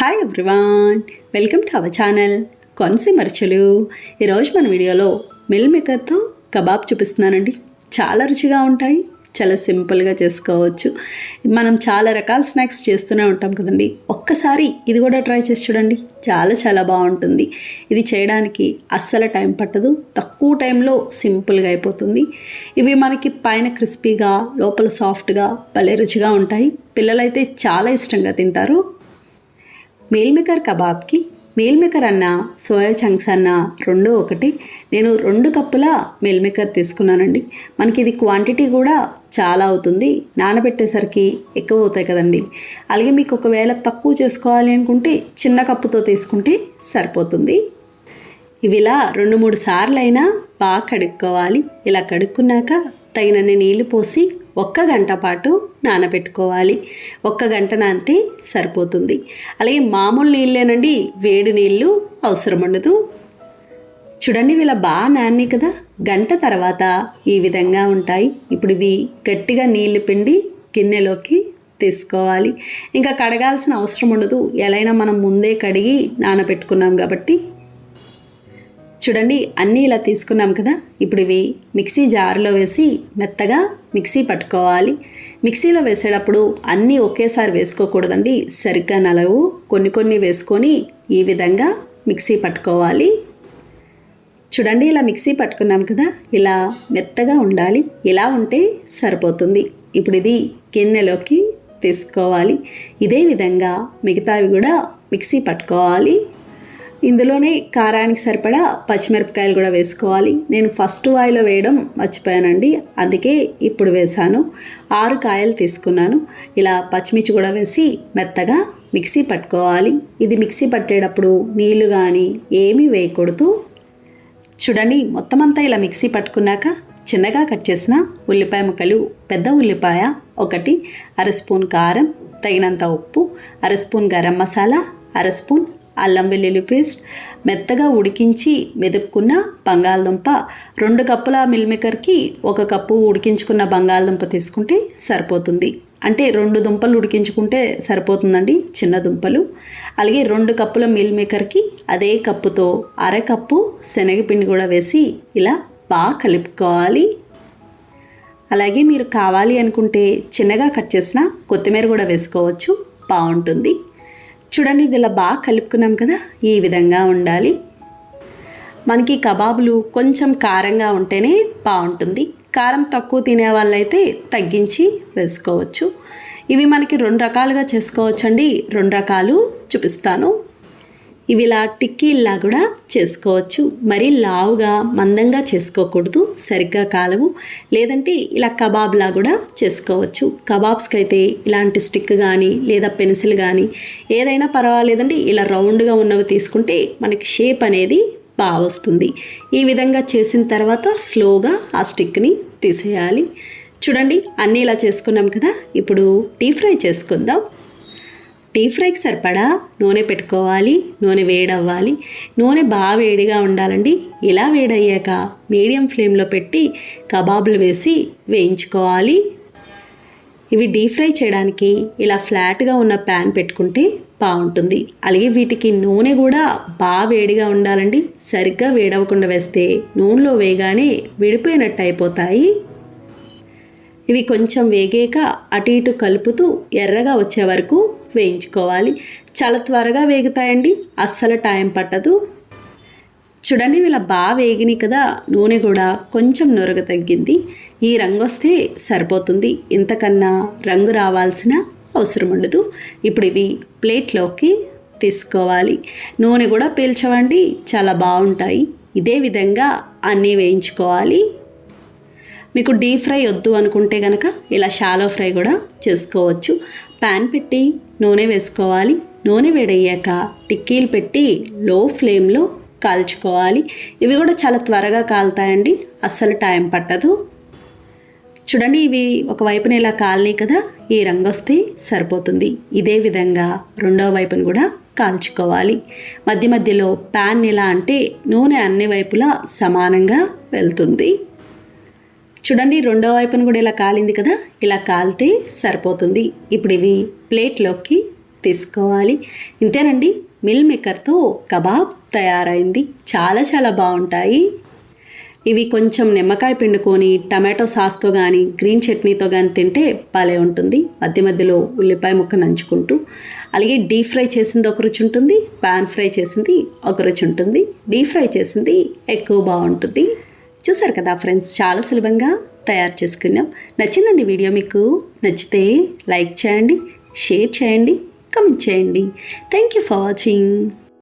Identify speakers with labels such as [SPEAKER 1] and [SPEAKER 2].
[SPEAKER 1] Hi everyone welcome to our channel కొనసి మరచలు ఈరోజు మన వీడియోలో మిల్ మేకర్తో కబాబ్ చూపిస్తున్నానండి. చాలా రుచిగా ఉంటాయి చాలా సింపుల్గా చేసుకోవచ్చు. మనం చాలా రకాల స్నాక్స్ చేస్తూనే ఉంటాం కదండి. ఒక్కసారి ఇది కూడా ట్రై చేసి చూడండి చాలా చాలా బాగుంటుంది. ఇది చేయడానికి అస్సలు టైం పట్టదు తక్కువ టైంలో సింపుల్గా అయిపోతుంది. ఇవి మనకి పైన క్రిస్పీగా లోపల సాఫ్ట్గా భలే రుచిగా ఉంటాయి. పిల్లలైతే చాలా ఇష్టంగా తింటారు. మీల్ మేకర్ కబాబ్కి మీల్ మేకర్ అన్న సోయా చంక్స్ అన్న రెండు ఒకటి. నేను రెండు కప్పుల మీల్ మేకర్ తీసుకున్నానండి. మనకి ఇది క్వాంటిటీ కూడా చాలా అవుతుంది. నానబెట్టేసరికి ఎక్కువ అవుతాయి కదండి. అలాగే మీకు ఒకవేళ తక్కువ చేసుకోవాలి అనుకుంటే చిన్న కప్పుతో తీసుకుంటే సరిపోతుంది. ఇవి ఇలా రెండు మూడు సార్లు అయినా బాగా కడుక్కోవాలి. ఇలా కడుక్కున్నాక తగినన్ని నీళ్ళు పోసి ఒక్క గంట పాటు నానబెట్టుకోవాలి. ఒక్క గంట నానితే సరిపోతుంది. అలాగే మామూలు నీళ్ళేనండి వేడి నీళ్ళు అవసరం ఉండదు. చూడండి వీళ్ళ బాగా నాని కదా. గంట తర్వాత ఈ విధంగా ఉంటాయి. ఇప్పుడు ఇవి గట్టిగా నీళ్ళు పిండి గిన్నెలోకి తీసుకోవాలి. ఇంకా కడగాల్సిన అవసరం ఉండదు. ఎలా మనం ముందే కడిగి నానబెట్టుకున్నాం కాబట్టి చూడండి అన్నీ ఇలా తీసుకున్నాం కదా. ఇప్పుడు ఇవి మిక్సీ జార్లో వేసి మెత్తగా మిక్సీ పట్టుకోవాలి. మిక్సీలో వేసేటప్పుడు అన్నీ ఒకేసారి వేసుకోకూడదండి. సరిగ్గా నలవు. కొన్ని కొన్ని వేసుకొని ఈ విధంగా మిక్సీ పట్టుకోవాలి. చూడండి ఇలా మిక్సీ పట్టుకున్నాం కదా. ఇలా మెత్తగా ఉండాలి. ఇలా ఉంటే సరిపోతుంది. ఇప్పుడు ఇది గిన్నెలోకి తీసుకోవాలి. ఇదే విధంగా మిగతావి కూడా మిక్సీ పట్టుకోవాలి. ఇందులోనే కారానికి సరిపడా పచ్చిమిరపకాయలు కూడా వేసుకోవాలి. నేను ఫస్ట్ వాయిలో వేయడం మర్చిపోయానండి. అందుకే ఇప్పుడు వేశాను. ఆరు కాయలు తీసుకున్నాను. ఇలా పచ్చిమిర్చి కూడా వేసి మెత్తగా మిక్సీ పట్టుకోవాలి. ఇది మిక్సీ పట్టేటప్పుడు నీళ్ళు కానీ ఏమీ వేయకూడదు. చూడండి మొత్తం అంతా ఇలా మిక్సీ పట్టుకున్నాక చిన్నగా కట్ చేసిన ఉల్లిపాయ ముక్కలు పెద్ద ఉల్లిపాయ ఒకటి అర స్పూన్ కారం తగినంత ఉప్పు అర స్పూన్ గరం మసాలా అర స్పూన్ అల్లం వెల్లుల్లి పేస్ట్ మెత్తగా ఉడికించి మెదుపుకున్న బంగాళదుంప. రెండు కప్పుల మిల్మేకర్కి ఒక కప్పు ఉడికించుకున్న బంగాళదుంప తీసుకుంటే సరిపోతుంది. అంటే రెండు దుంపలు ఉడికించుకుంటే సరిపోతుందండి చిన్న దుంపలు. అలాగే రెండు కప్పుల మిల్ మేకర్కి అదే కప్పుతో అరకప్పు శనగపిండి కూడా వేసి ఇలా బాగా కలుపుకోవాలి. అలాగే మీరు కావాలి అనుకుంటే చిన్నగా కట్ చేసిన కొత్తిమీర కూడా వేసుకోవచ్చు. బాగుంటుంది. చూడండి ఇది ఇలా బాగా కలుపుకున్నాం కదా ఈ విధంగా ఉండాలి. మనకి కబాబులు కొంచెం కారంగా ఉంటేనే బాగుంటుంది. కారం తక్కువ తినే వాళ్ళైతే తగ్గించి వేసుకోవచ్చు. ఇవి మనకి రెండు రకాలుగా చేసుకోవచ్చండి. రెండు రకాలు చూపిస్తాను. ఇవి ఇలా టిక్కీల్లా కూడా చేసుకోవచ్చు. మరి లావుగా మందంగా చేసుకోకూడదు. సరిగ్గా కాలవు. లేదంటే ఇలా కబాబ్లా కూడా చేసుకోవచ్చు. కబాబ్స్కి అయితే ఇలాంటి స్టిక్ కానీ లేదా పెన్సిల్ కానీ ఏదైనా పర్వాలేదండి. ఇలా రౌండ్గా ఉన్నవి తీసుకుంటే మనకి షేప్ అనేది బాగా వస్తుంది. ఈ విధంగా చేసిన తర్వాత స్లోగా ఆ స్టిక్ని తీసేయాలి. చూడండి అన్నీ ఇలా చేసుకున్నాం కదా. ఇప్పుడు డీప్ ఫ్రై చేసుకుందాం. డీప్ ఫ్రైకి సరిపడా నూనె పెట్టుకోవాలి నూనె వేడవ్వాలి. నూనె బాగా వేడిగా ఉండాలండి. ఇలా వేడయ్యాక మీడియం ఫ్లేమ్లో పెట్టి కబాబులు వేసి వేయించుకోవాలి. ఇవి డీప్ ఫ్రై చేయడానికి ఇలా ఫ్లాట్గా ఉన్న ప్యాన్ పెట్టుకుంటే బాగుంటుంది. అలాగే వీటికి నూనె కూడా బాగా వేడిగా ఉండాలండి. సరిగ్గా వేడవకుండా వేస్తే నూనెలో వేగానే విడిపోయినట్టు అయిపోతాయి. ఇవి కొంచెం వేగాక అటు ఇటు కలుపుతూ ఎర్రగా వచ్చే వరకు వేయించుకోవాలి. చాలా త్వరగా వేగుతాయండి. అస్సలు టైం పట్టదు. చూడండి ఇలా బాగా వేగినాయి కదా. నూనె కూడా కొంచెం నొరగ తగ్గింది. ఈ రంగు వస్తే సరిపోతుంది. ఇంతకన్నా రంగు రావాల్సిన అవసరం ఉండదు. ఇప్పుడు ఇవి ప్లేట్లోకి తీసుకోవాలి. నూనె కూడా పీల్చవండి. చాలా బాగుంటాయి. ఇదే విధంగా అన్నీ వేయించుకోవాలి. మీకు డీప్ ఫ్రై వద్దు అనుకుంటే కనుక ఇలా షాలో ఫ్రై కూడా చేసుకోవచ్చు. ప్యాన్ పెట్టి నూనె వేసుకోవాలి. నూనె వేడయ్యాక టిక్కీలు పెట్టి లో ఫ్లేమ్లో కాల్చుకోవాలి. ఇవి కూడా చాలా త్వరగా కాలుతాయండి. అస్సలు టైం పట్టదు. చూడండి ఇవి ఒకవైపున ఇలా కాలనీ కదా ఈ రంగు వస్తే సరిపోతుంది. ఇదే విధంగా రెండవ వైపును కూడా కాల్చుకోవాలి. మధ్య మధ్యలో ప్యాన్ ఇలా అంటే నూనె అన్ని వైపులా సమానంగా వెళ్తుంది. చూడండి రెండో వైపున కూడా ఇలా కాలింది కదా ఇలా కాలితే సరిపోతుంది. ఇప్పుడు ఇవి ప్లేట్లోకి తీసుకోవాలి. ఇంతేనండి మిల్ మేకర్తో కబాబ్ తయారైంది. చాలా చాలా బాగుంటాయి. ఇవి కొంచెం నిమ్మకాయ పిండుకొని టమాటో సాస్తో కానీ గ్రీన్ చట్నీతో కానీ తింటే భలే ఉంటుంది. మధ్య మధ్యలో ఉల్లిపాయ ముక్క నంచుకుంటూ అలాగే డీప్ ఫ్రై చేసింది ఒక రుచి ఉంటుంది పాన్ ఫ్రై చేసింది ఒక రుచి ఉంటుంది డీప్ ఫ్రై చేసింది ఎక్కువ బాగుంటుంది. చూసారు కదా ఫ్రెండ్స్ చాలా సులభంగా తయారు చేసుకున్నాం. నచ్చిందండి వీడియో మీకు నచ్చితే లైక్ చేయండి షేర్ చేయండి కమెంట్ చేయండి. Thank you for watching